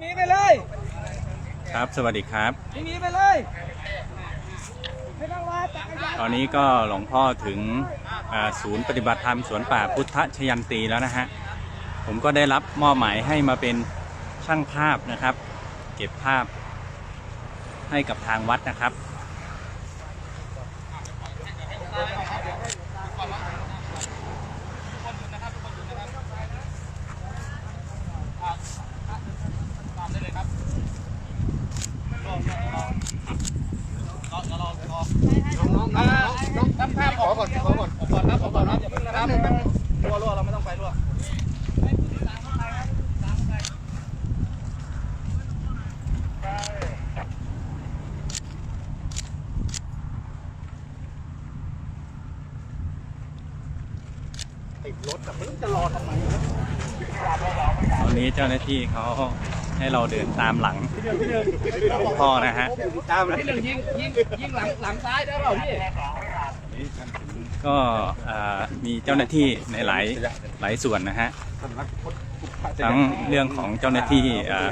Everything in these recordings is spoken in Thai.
พี่หมีไปเลยครับสวัสดีครับ พี่หมีไปเลยไม่ต้องรอจักรยานตอนนี้ก็หลวงพ่อถึงอ่าศูนย์ปฏิบัติธรรมสวนป่าพุทธชยันตีแล้วนะฮะ ผมก็ได้รับมอบหมายให้มาเป็นช่างภาพนะครับ เก็บภาพให้กับทางวัดนะครับ น้ำภาพขอก่อนขอก่อนขอก่อนครับขอก่อนครับ อย่าเพิ่งนะครับรั่วรั่วเราไม่ต้องไปรั่วตอนนี้เจ้าหน้าที่เขาให้เราเดินตามหลังหลวงพ่อนะฮะ ตามที่หนึ่งยิงยิงยิงหลังหลังซ้ายได้เปล่าพี่ ก็มีเจ้าหน้าที่ในหลายหลายส่วนนะฮะทั้งเรื่องของเจ้าหน้าที่อ่า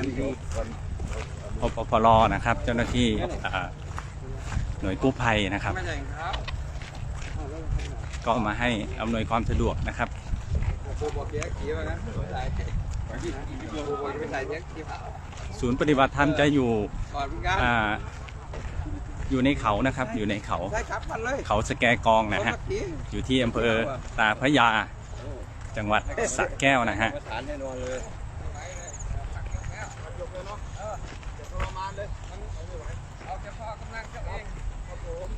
อปพลนะครับ เจ้าหน้าที่หน่วยกู้ภัยนะครับ ก็มาให้อำนวยความสะดวกนะครับศูนย์ปฏิบัติธรรมจะอยู่ก่ อนเหมือนกันอ่าอยู่ในเขานะครับอยู่ในเขาได้ครับมันเลยเขาสแกกองนะฮะอยู่ที่อำเภอตาพระยา จังหวัดสระแก้วนะฮะมาฐานแน่นอนเลยเอาแค่พ่อกำลังเจ้าเองครับผม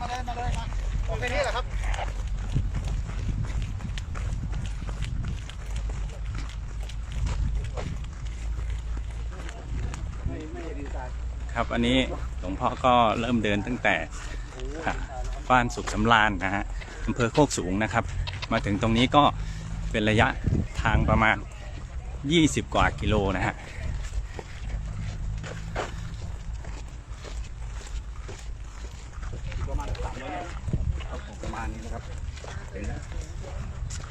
มาเลยมาเลยมาโอเคนี่แหละครับ ครับ อันนี้หลวงพ่อก็เริ่มเดินตั้งแต่บ้านสุขสำราญนะฮะอำเภอโคกสูงนะครับ มาถึงตรงนี้ก็เป็นระยะทางประมาณ 20 กว่ากิโลนะฮะประมาณสามร้อยประมาณนี้นะครับ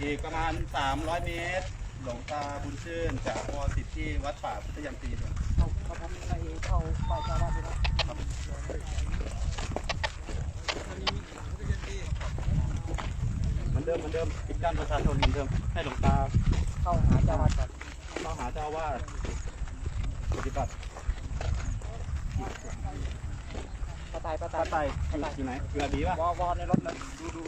อีกประมาณ 300 เมตร หลวงตาบุญชื่นจากวสิทธิ์ที่วัดป่าพุทธยันตีครับ เหมือนเดิมเหมือนเดิมปิดกั้นประชาชนเหมือนเดิมให้หลวงตาเข้าหาเจ้าวาดก่อนเข้าหาเจ้าวาดปฏิบัติปะไตายปะตาไตาไตอยู่ไหนอยู่อาบีป่ะวอวอในรถเลยดูดู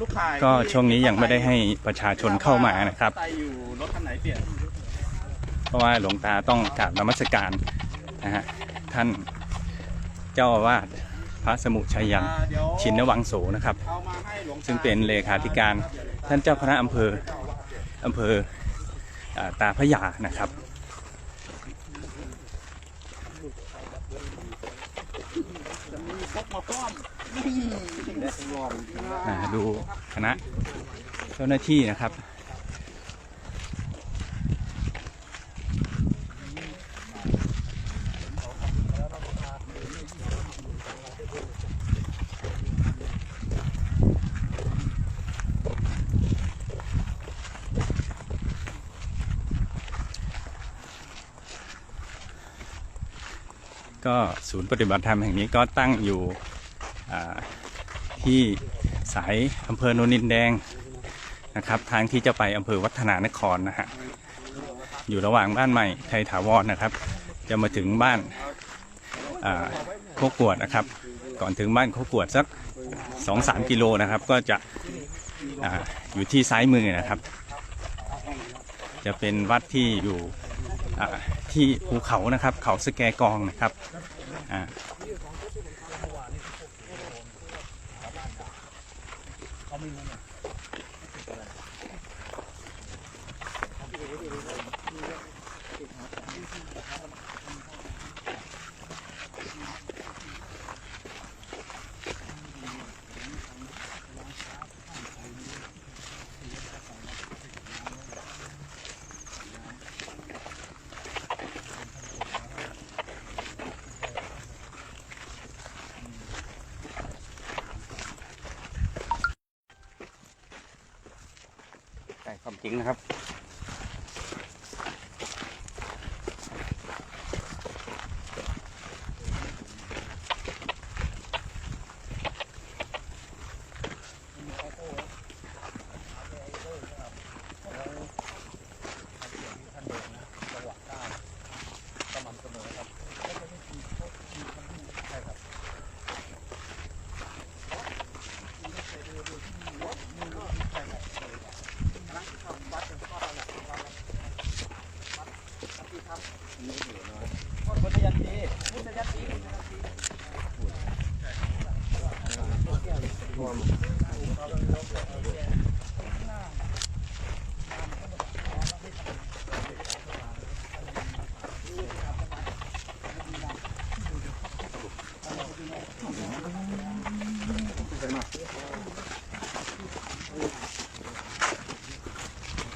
ลูกข่ายก็ช่วงนี้ยังไม่ได้ให้ประชาชนเข้ามานะครับ อยู่รถคันไหนเปลี่ยน เพราะว่าหลวงตาต้องกราบนมัสการนะฮะท่านเจ้าอาวาสพระสมุชัยยันชินวังโสนะครับ ซึ่งเป็นเลขาธิการท่านเจ้าคณะอำเภออำเภอตาพระยานะครับมาดูคณะเจ้าหน้าที่นะครับ ก็ ศูนย์ปฏิบัติธรรมแห่งนี้ก็ตั้งอยู่ที่สายอำเภอโนนินแดงนะครับทางที่จะไปอำเภอวัฒนานครนะฮะอยู่ระหว่างบ้านใหม่ไทยถาวรนะครับ จะมาถึงบ้านโคกวดนะครับ ก่อนถึงบ้านโคกวดสักสองสามกิโลนะครับ ก็จะออยู่ที่ซ้ายมือนะครับ จะเป็นวัดที่อยู่ที่ภูเขานะครับ เขาสแกกองนะครับ อ่ จริงนะครับ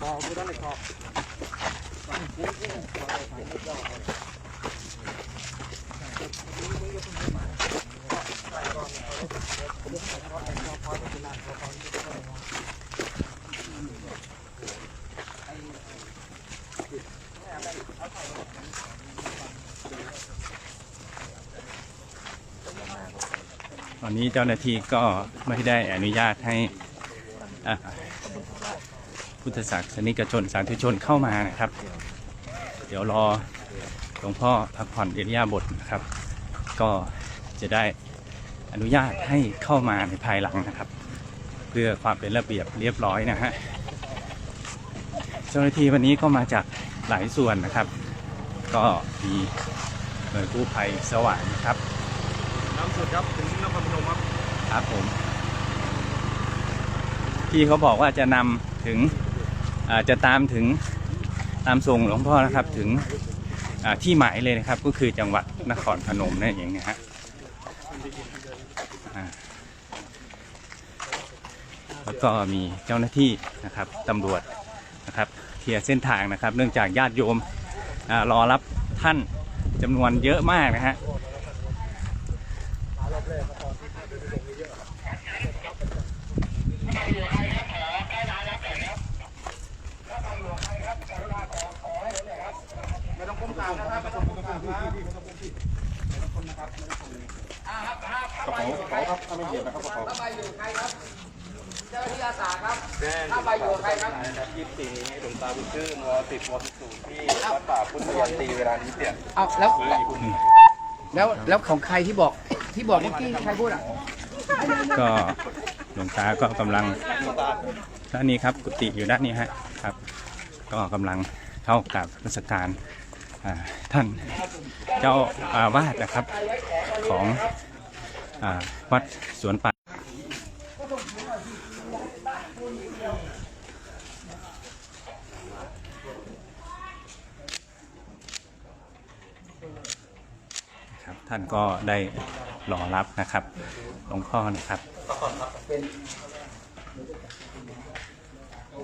ตอนนี้เจ้าหน้าที่ก็ไม่ได้อนุญาตให้ พุทธศาสนิกชนสาธุชนเข้ามานะครับ เดี๋ยวรอหลวงพ่อพักผ่อนเอริยาบทนะครับ ก็จะได้อนุญาตให้เข้ามาในภายหลังนะครับ เพื่อความเป็นระเบียบเรียบร้อยนะฮะเจ้าหน้าที่วันนี้ก็มาจากหลายส่วนนะครับ ก็มีหน่วยกู้ภัยสว่างนะครับน้ำสุดครับถึงนครพนมครับครับผมพี่เขาบอกว่าจะนำถึงอ่า จะตามถึงตามส่งหลวงพ่อนะครับถึงที่หมายเลยนะครับ ก็คือจังหวัดนครพนมนั่นเองนะฮะแล้วก็มีเจ้าหน้าที่นะครับตำรวจนะครับเคลียร์เส้นทางนะครับ เนื่องจากญาติโยมรอรับท่านจำนวนเยอะมากนะฮะ ไม่ต้องก้มตามนะครับไม่ต้องก้มตามนะกระเป๋ากระเป๋าครับถ้าไม่เหยียบนะครับกระเป๋าถ้าใบอยู่ใครครับเจ้าหน้าที่อาสาครับถ้าใบอยู่ใครครับยี่สิบสี่นี้หลวงตาบุญชื่นวสิบวสิบศูนย์ที่วัดป่าพุทธยันตีเวลานี้เปลี่ยเอาแล้วแล้วแล้วของใครที่บอกที่บอกเมื่อกี้ใครพูดอะก็หลวงตาก็กำลังด้านนี้ครับกุฏิอยู่ด้านนี้ฮะครับ ก็กำลังเข้ากับราชการ ท่านเจ้าอาวาสนะครับของอวัดสวนป่าครับท่านก็ได้รอรับนะครับหลวงพ่อนะครับ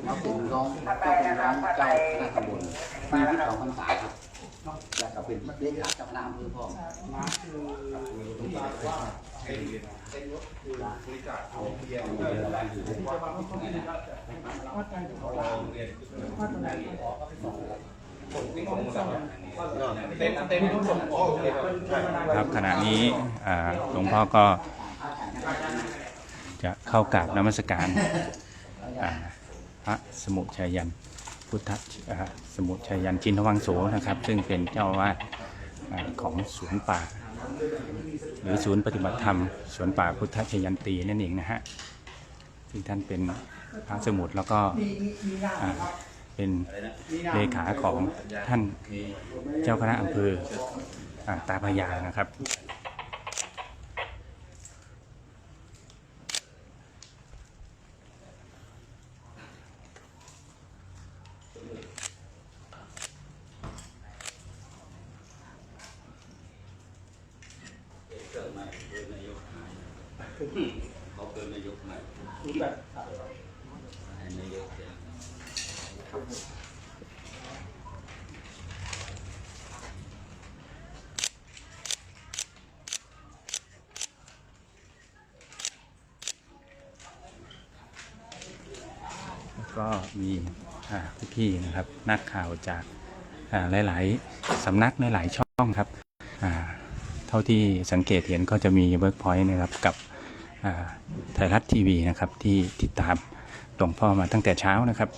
มาเป็นน้องเจ้าเป็นน้องเจ้าคณะตำบลปีที่สองพรรษาครับ แล้วก็เป็นเลขาเจ้าคณะอำเภอพ่อเต็มเต็มทุกคนโอเคครับใช่ครับขณะนี้หลวงพ่อก็จะเข้ากราบนมัสการพระสมุชัยยัน พุทธสมุชัยยันจินทวังโสนะครับ ซึ่งเป็นเจ้าอาวาสอ่าของสวนป่า หรือศูนย์ปฏิบัติธรรมสวนป่าพุทธชัยยันตีนั่นเองนะฮะซึ่งท่านเป็นพระสมุดแล้วก็เป็นเลขาของท่านเจ้าคณะอำเภออตาพญานะครับ็มีอ่าพี่ๆนะครับนักข่าวจากหลายๆสำนักหลายๆช่องครับเท่าที่สังเกตเห็นก็จะมีเวิร์กพอยต์นะครับกับไทยรัฐทีวีนะครับที่ติดตามหลวงพ่อมาตั้งแต่เช้านะครับ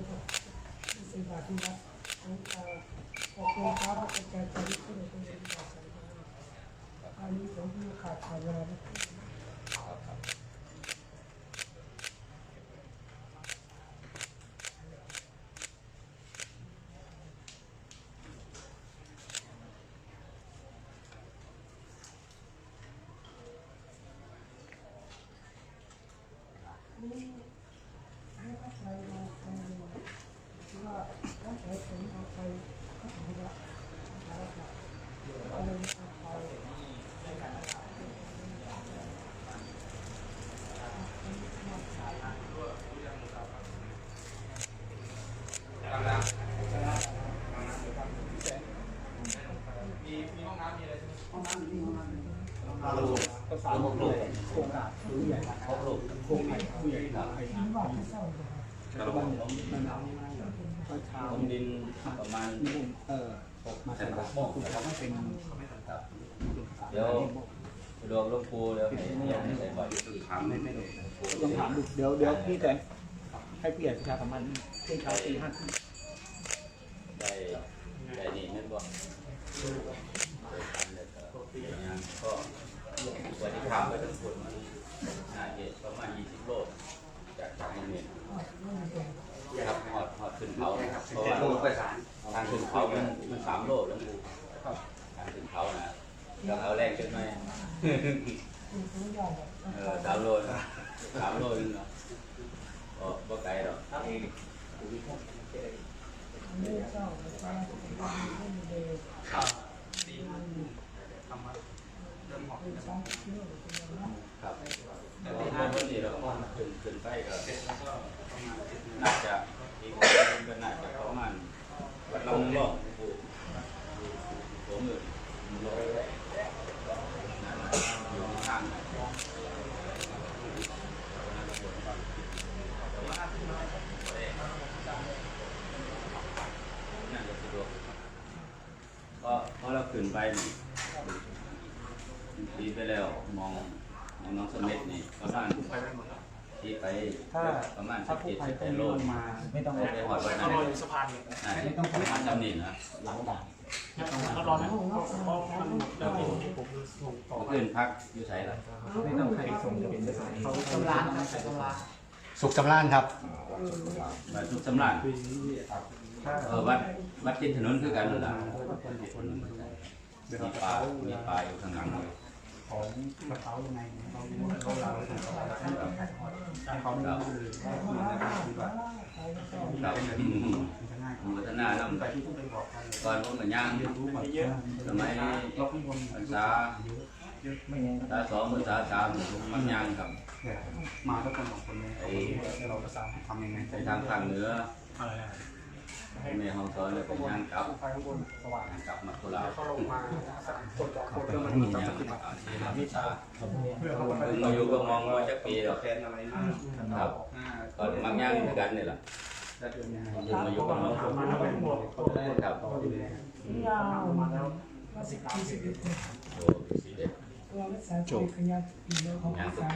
ไม่มีโยมก็ใส่บาตรที่วัดของเราขอบคุณครับพระอาจารย์จาริกที่เราต้องเรียนบาตรสังฆทานอันนี้ผมที่ขาดขาดเวลาไม่ได้ ผมดินประมาณเออมา ใส่กระบอกเขาไม่เป็นเดี๋ยวดวงหลวงปู่เดี๋ยวให้เนี่ยให้ใส่บ่อยถามไม่ไม่รู้องถามดูเดี๋ยวเดี๋ยวพี่แต่ให้พี่ใหญ่ประชาสัมพันธ์ช่วงเช้าตีห้าได้ได้นี่นั่นบ่ได้ทำแล้วก็ยังก็วันที่ทำไปทั้งหมดมัน 자, 我们막으로 이. นะเพราะมันเดี๋ยวผมส่งต่อเมื่อคืนพักอยู่ไสล่ะไม่ต้องใครส่งจะเป็นเขาตำรานนะใส่ตำรานสุขสำราญครับวัดทุกสำราญเออวัดวัดจินถนนคือกันนั่นแหละมีปลามีปลาอยู่ข้างหลังเลยของกระเป๋ายังไงเราเราเราให้เขาดูครับครับอืมพัฒนานำแต่ที่ต้ องไปบอกกันก่อนผมก็ย่างรู้มันเยอะสมัยเราข้างบนภาษาไม่งั้นภาษาสองภาษาสามผมมันย่างครับมาทุกคนสองคนเลยเราประสาทำยังไงไปทางภาคเหนืออะไรแม่ห้องสอนเลยไปย่างกลับไฟข้างบนสว่างกลับมาโคราชเขาลงมาสักคนสองคนแล้วมันย่างจะขึ้นมาเอาที่วิชาเพื่อเขามาอยู่ก็มองว่าจะปีหรอกแทนอะไรนะครับก่อนมักย่างกันนี่แหละ เดินยังไงเพิ่งมายู่กัน้องถามมาแล้วไม่หมดเขาได้ครับยาวมาแล้วว่าสิบสิบเอ็ดโอ้สีเด็ดตัวรักษาใจขยันปีแล้วเขาภาษา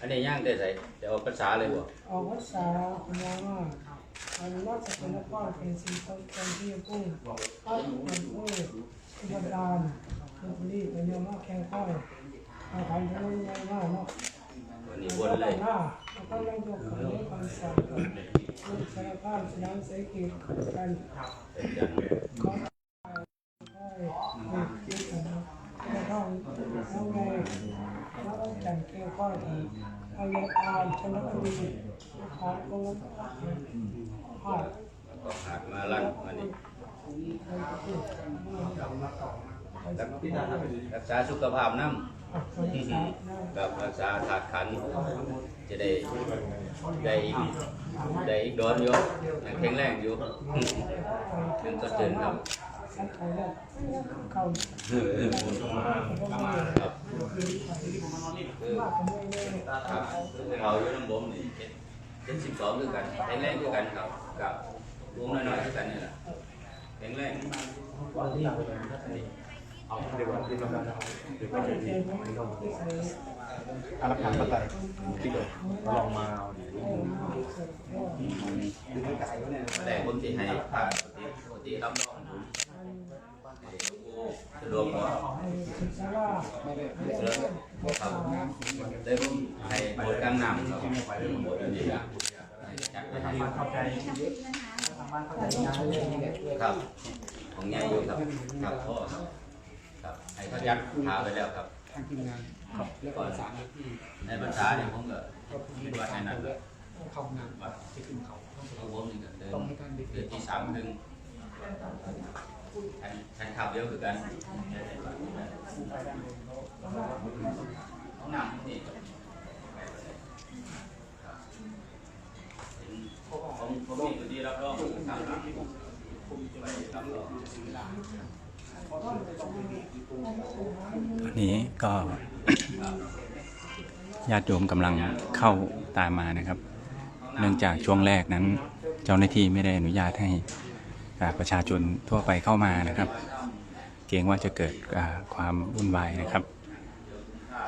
อันนี้ย่างได้ใส่จะเอาภาษาเลยบ่ออกภาษาคุณยาว่าอันว่าจะเป็นกว่าเป็นสิ่งต้องการที่จะพูดถ้าเป็นผู้ที่บดานเป็นผู้ที่เป็นยาว่าแข่งข้อยอาหารที่นั่นยังว่าเนาะวันนี้วนเลย พระรังกขอให้ความสามารถลูกชายภาพสยามเศรษฐกิจกันขอให้คิดึงแม่ท้องน้องเมย์แล้วก็จันเกลียวก้อยทีพยาบาลชนบุรีขาดองค์ขาดหักมาลังมานี่รักษาสุขภาพน้ำ กับรักษาถาดขัน จะได้ได้อีกได้อีกโดนอยู่ยังแข็งแรงอยู่ถึงก็เตือนครับครับคือมากกว่าไว้รับเราอยู่น้ำบ่มนี่เจ็ดสิบสองคือกันแข็งแรงคือกันครับกับวงน้อยๆคือกันนี่แหละแข็งแรง อารักขาปัตตาที่เกิดลองมาแต่คนที่ให้ผ่านปกติปกติรับรองผมสะดวกกว่าศึกษาว่าครับได้ผมให้บทกลางน้ำครับบทนี้นะจัดไปให้ครับของใหญ่อยู่ครับครับพ่อครับ ครับให้เขายัดขาไปแล้วครับ ทางทีมงานแล้วก็สามที่ในภาษาเนี่ยผมก็คิดว่าในนั้นเลยเข้างานว่าจะขึ้นเขาของผมนี่ก็เดินต้องให้ท่านได้เดือนที่สามถึงฉันฉันขับเยอะคือกันห้องน้ำนี่ผมผมมีตัวดีรับรองทางหลังไปรับรอง ตอนนี้ก็ญาติโยมกำลังเข้าตามมานะครับ เนื่องจากช่วงแรกนั้น เจ้าหน้าที่ไม่ได้อนุญาตให้ประชาชนทั่วไปเข้ามานะครับ เกรงว่าจะเกิดความวุ่นวายนะครับ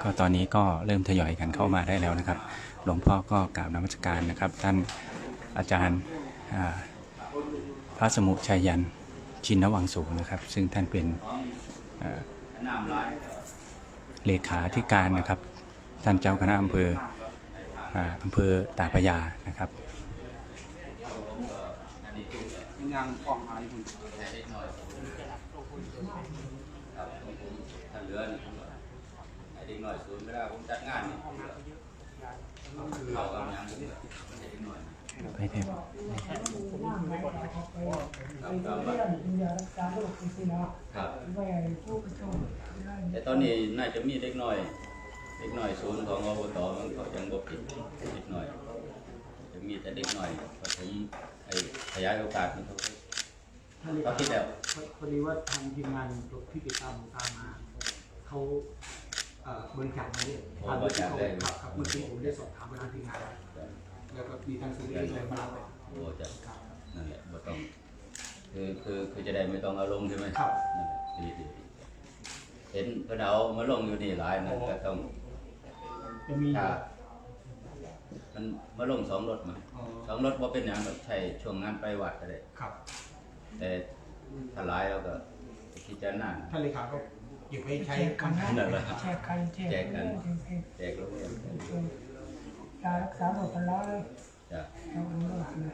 ก็ตอนนี้ก็เริ่มทยอยกันเข้ามาได้แล้วนะครับ หลวงพ่อก็กล่าวนมัสการนะครับ ท่านอาจารย์พระสมุชัยยัน ชินวังสูงนะครับ ซึ่งท่านเป็นเลขาธิการนะครับ ท่านเจ้าคณะอำเภออำเภอตาพยานะครับเล็กน้อยครับผมถ้าเหน่อยศูนย์ไม่ได้ผมจัดงานนี่เข้ากับยัง ไปเถอะย่างไหนเอาไปไปเรียนยารักษาโรคสินะครับไปผู้กระตุ้นได้แต่ตอนนี้น่าจะมีเด็กน้อยเด็กน้อยศูนย์ของอบตมันเขายังบ่ปิดเด็กน้อย จะมีแต่เด็กน้อยเพราะผมไอ้ขยายโอกาสมันเขาเขาคิดแล้วพอดีว่าทางทีมงานที่ติดตามตามมาเขาเอ่อบริจาคมาเนี่ยผ่านบริจาคเลยครับครับเมื่อกี้ผมได้สอบถามไปทางทีมงาน แล้วก็มีทางสื่ออะไรมารับไปโอ้จะนั่นแหละบ่ต้องคือคือคือจะได้ไม่ต้องเอาลงใช่ไหมครับนั่นแหละดีดีดีเห็นเพิ่นเอามาลงอยู่นี่หลายนะก็ต้องจะมีถ้ามันมาลงสองรถมาอ๋อสองรถว่าเป็นอย่างแบบใช่ช่วงงานไปวัดก็ได้ครับ แต่ถ้าหลายเราก็พิจารณาท่านเลขาก็เก็บไว้ใช้แจกกันนะนั่นแหละแจกกันแจกกันแจกโรง เรียนยารักษาโรคกันแล้วเลยจ้ะเราอันนี้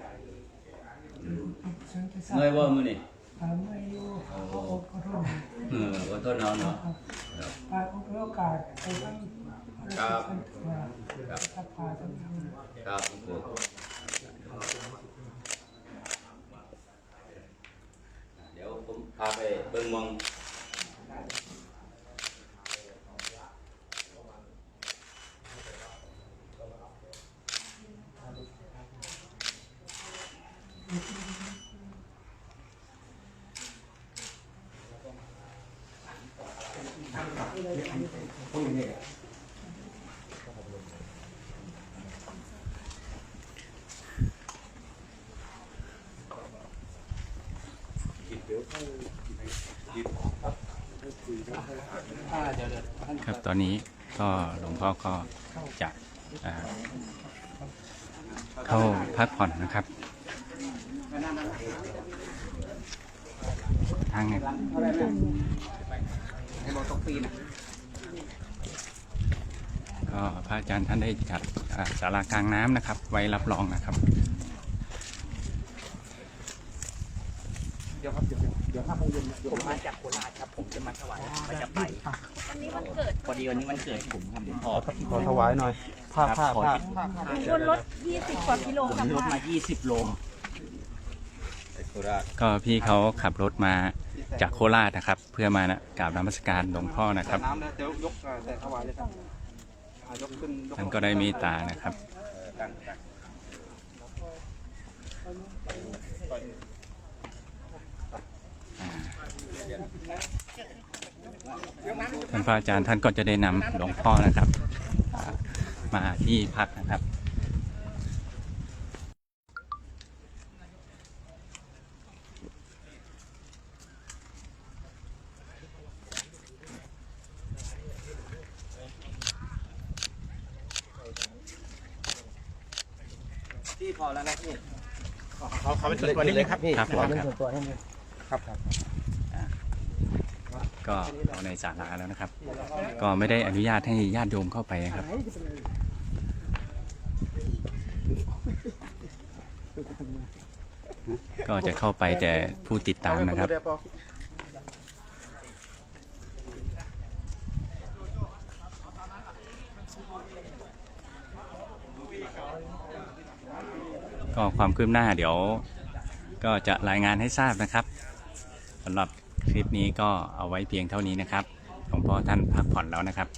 ฉันจะทราบเมื่อยว่ามื้อนี่ถามไม่อยู่เขาอดขอโทษเอออดทนเอาเนาะครับไปโอกาสไปทั้งครับครับสภาทั้งทำครับคือเดี๋ยวผมพาไปเบิ่งหมอง ครับตอนนี้ก็หลวงพ่อก็จะเข้าพักผ่อนนะครับทางให้เราต้องปีนก็พระอาจารย์ท่านได้จัดอ่าศากลางน้ำนะครับ ไว้รับรองนะครับ เดี๋ยวครับเดี๋ยว ดี๋ยวห้าโมงเย็นผมมาจากโคราชครับ ผมจะมาถวายมาจะไปวันนี้วันเกิดพอดีวันนี้วันเกิดผมครับเดี๋ยวขอขอถวายหน่อยผ้าผ้าผ้าบนรถ20กว่ากิโลผมค่ะลดมา 20 โลโคราชก็พี่เขาขับรถมาจากโคราชนะครับ เพื่อมานะกราบนมัสการหลวงพ่อนะครับน้ำนะเดี๋ยวยกเอ่อแต่ถวายเลยครับอ่ายกขึ้นยกท่านก็ได้เมตตานะครับตั้งตั้ง ท่านพระอาจารย์ท่านก็จะได้นำหลวงพ่อนะครับอ่ามาที่พักนะครับที่พอแล้วนะพี่เขาเขาเป็นส่วนตัวนิดนึงครับพี่ครับผมเป็นครับส่วนตัวนิดนึงครับครับ ก็เราในศาลาแล้วนะครับ ก็ไม่ได้อนุญาตให้ญาติโยมเข้าไปนะครับ ก็จะเข้าไปแต่ผู้ติดตามนะครับก็ความคืบหน้าเดี๋ยวก็จะรายงานให้ทราบนะครับสำหรับ คลิปนี้ก็เอาไว้เพียงเท่านี้นะครับหลวงพ่อท่านพักผ่อนแล้วนะครับ